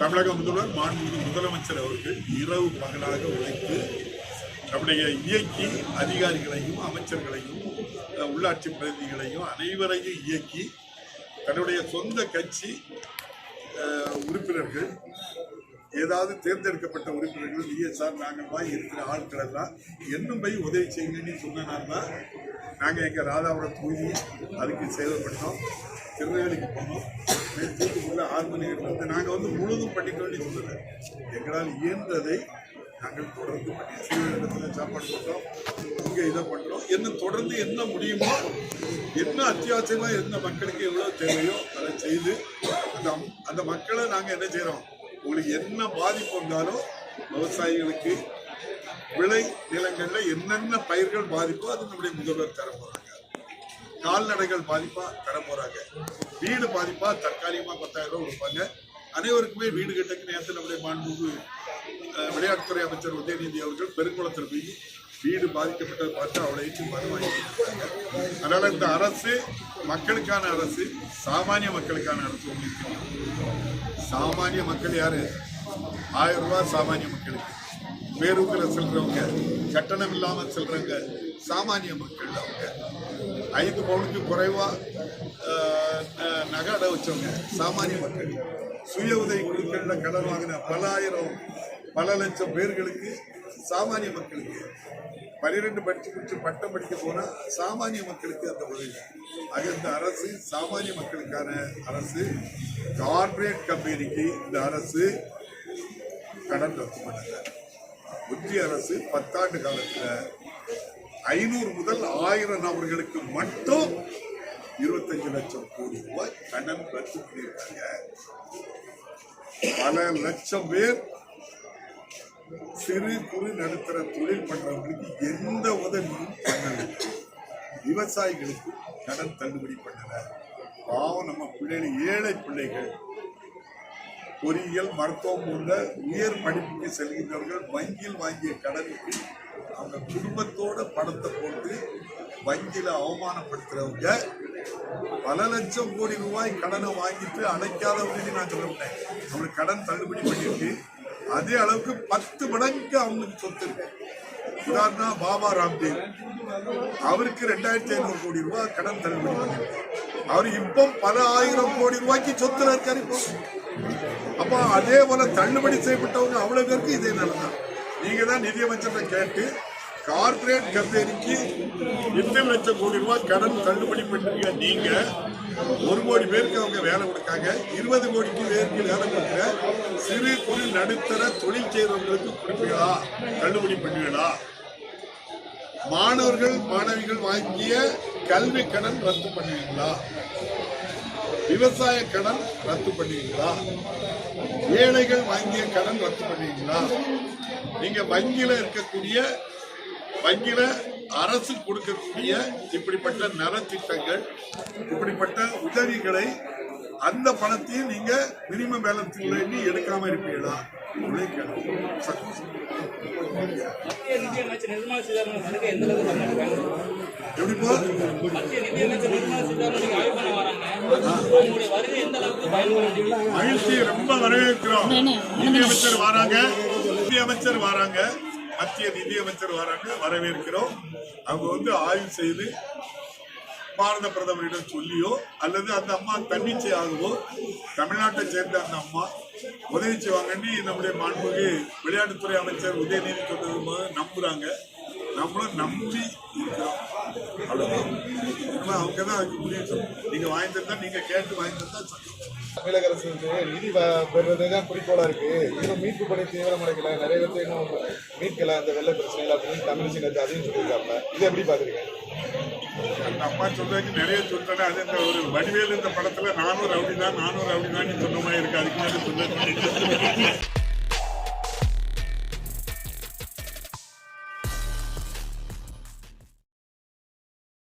தமிழக முதல்வர் மாண்புமிகு முதலமைச்சர் அவர்கள் இரவு பகலாக உழைத்து நம்முடைய இயக்கி அதிகாரிகளையும் அமைச்சர்களையும் உள்ளாட்சி பிரதிநிதிகளையும் அனைவரையும் இயக்கி தன்னுடைய சொந்த கட்சி உறுப்பினர்கள் ஏதாவது தேர்ந்தெடுக்கப்பட்ட உறுப்பினர்கள் விஎஸ்ஆர் நாங்கள் இருக்கிற ஆட்கள் எல்லாம் என்னும் போய் உதவி செய்யுங்கன்னு சொன்னனால நாங்கள் எங்கள் ராதாபுரம் தொகுதி அதுக்கு சேவைப்பட்டோம் திருநெல்வேலிக்கு போனோம். பண்ணிக்கிட்டு நாங்கள் வந்து முழுதும் பண்ணிக்கணும்னு சொல்லலை எங்களால் இயன்றதை நாங்கள் தொடர்ந்து பண்ணி ஸ்ரீரங்கத்தில் சாப்பாடு பண்ணுறோம் இங்கே இதை பண்ணுறோம் என்ன தொடர்ந்து என்ன முடியுமோ என்ன அத்தியாவசியமாக எந்த மக்களுக்கு எவ்வளோ தேவையோ அதை செய்து அந்த அந்த மக்களை நாங்கள் என்ன செய்கிறோம் உங்களுக்கு என்ன பாதிப்பு வந்தாலும் விவசாயிகளுக்கு விளை நிலங்களில் என்னென்ன பயிர்கள் பாதிப்போ அது நம்முடைய முதல்வர் தர கால்நடைகள் பாதிப்பா தர போறாங்க. வீடு பாதிப்பா தற்காலிகமா பத்தாயிரம் ரூபாய் கொடுப்பாங்க. அனைவருக்குமே வீடு கட்டக்கு நேரத்தில் நம்முடைய மாண்புக்கு விளையாட்டுத்துறை அமைச்சர் உதயநிதி அவர்கள் பெருங்குளத்தில் போய் வீடு பாதிக்கப்பட்டதை பார்த்து அவளை ஏற்றி வாங்கி அதனால இந்த அரசு மக்களுக்கான அரசு சாமானிய மக்களுக்கான அரசு உங்களுக்கு சாமானிய மக்கள் யாரு? ஆயிரம் ரூபாய் சாமானிய மக்களுக்கு. பேருந்துல செல்றவங்க கட்டணம் இல்லாமல் செல்றவங்க சாமானிய மக்கள் அவங்க. ஐந்து பவுனுக்கு குறைவா நகை அடை வச்சவங்க சாமானிய மக்கள். சுய உதவி குழுக்கள்ல கடன் வாங்கின பல ஆயிரம் பல லட்சம் பேர்களுக்கு சாமானிய மக்களுக்கு. பன்னிரெண்டு படிச்சு முடிச்சு பட்டம் படிக்க போனால் சாமானிய மக்களுக்கு அந்த உதவி. ஆக இந்த அரசு சாமானிய மக்களுக்கான அரசு. கார்ப்பரேட் கம்பெனிக்கு இந்த அரசு கடன் ரத்து பண்ணல ஒன்றிய அரசு பத்தாண்டு காலத்தில் ஐநூறு முதல் ஆயிரம் நபர்களுக்கு மட்டும் இருபத்தஞ்சு லட்சம் கோடி ரூபாய் கடன் ரத்து பண்ணியிருக்காங்க பல லட்சம் பேர் சிறு குறு நடுத்தர தொழில் பண்றவங்களுக்கு எந்த உதவியும் பண்ணல. விவசாயிகளுக்கு கடன் தள்ளுபடி பண்ணல. பாவம் நம்ம பிள்ளைகள் ஏழை பிள்ளைகள் பொறியியல் மருத்துவம் போன்ற உயர் படிப்புக்கு செல்கின்றவர்கள் வங்கியில் வாங்கிய கடனுக்கு அவங்க குடும்பத்தோட பணத்தை போட்டு வங்கியில அவமானப்படுத்துறவங்க பல லட்சம் கோடி ரூபாய் கடனை வாங்கிட்டு அடைக்காதவங்க நான் சொல்லிவிட்டேன் அவங்களுக்கு கடன் தள்ளுபடி பண்ணிட்டு அதே அளவுக்கு பத்து மடங்கு அவங்களுக்கு சொத்து இருக்கு. உதாரணம் பாபா ராம்தேவ். அவருக்கு ரெண்டாயிரத்தி ஐநூறு கோடி ரூபாய் கடன் தள்ளுபடி பண்ணிருக்கு அவர் இப்போ பல ஆயிரம் கோடி ரூபாய்க்கு சொத்துல இருக்காரு இப்போ. அப்போ அதே போல தள்ளுபடி செய்யப்பட்டவங்க அவ்வளவு பேருக்கு இதே நிலைதான். நீங்க தான் நிதியமைச்சரை கேட்டு கார்ப்பரேட் கம்பெனிக்கு எட்டு லட்சம் கோடி ரூபாய் கடன் தள்ளுபடி பண்ணுறீங்க நீங்க ஒரு கோடி பேருக்கு அவங்க வேலை கொடுக்காங்க. இருபது கோடிக்கு பேருக்கு வேலை கொடுக்குற சிறு தொழில் நடுத்தர தொழில் செய்கிறவங்களுக்கு கொடுப்பீங்களா தள்ளுபடி பண்ணுவீங்களா மாணவர்கள் மாணவிகள் வாங்கிய கல்வி கடன் ரத்து பண்ணுவீங்களா விவசாய கடன் ரத்து பண்ணுவீங்களா? ஏழைகள் வாங்கிய கடன் ரத்து பண்ணுவீங்களா? நீங்க வங்கியில இருக்கக்கூடிய வங்கியில அரசு கொடுக்கக்கூடிய இப்படிப்பட்ட நலத்திட்டங்கள் இப்படிப்பட்ட உதவிகளை அந்த பணத்தையும் நீங்க மினிமம் பேலன்ஸ் எண்ணி எடுக்காம இருப்பீங்களா? எப்படி போ? மகிழ்ச்சி ரொம்ப வரவேற்கிறோம். நிதியமைச்சர் வராங்க. நிதியமைச்சர் வராங்க. மத்திய நிதியமைச்சர் வராங்க. வரவேற்கிறோம். அவங்க வந்து ஆய்வு செய்து பாரத பிரதமரிடம் சொல்லியோ அல்லது அந்த அம்மா தன்னிச்சையாகவோ தமிழ்நாட்டை சேர்ந்த அந்த அம்மா உதவி செய்வாங்கன்னு நம்முடைய மாண்புமிகு விளையாட்டுத்துறை அமைச்சர் உதயநிதி சொன்னது நம்புறாங்க. நம்மளும் நம்பி இருக்கிறோம் அவங்க தான் அதுக்கு சொல்லணும். நீங்க வாங்கி தந்தா நீங்க கேட்டு வாங்கி தந்தா சந்தோஷம். தமிழக அரசு வந்து நிதி பெறுறது தான் குறிக்கோளா இருக்கு. இன்னும் மீட்பு பணி தீவிரமடைக்கல நிறைய பேர்த்து இன்னும் மீட்கல. அந்த வெள்ள பிரச்சனைகள் அப்படின்னு தமிழிசை நேற்று அதையும் சொல்லியிருக்காங்க இதை எப்படி பாக்குறீங்க அந்த அம்மா சொல்றதுக்கு நிறைய சொல்றேன் அது இந்த ஒரு வடிவேலு இந்த படத்துல நானூறு ரவுடி தான் நானூறு ரவுடி தான் சொன்ன மாதிரி இருக்கு. அதுக்கு மேலே சொல்ல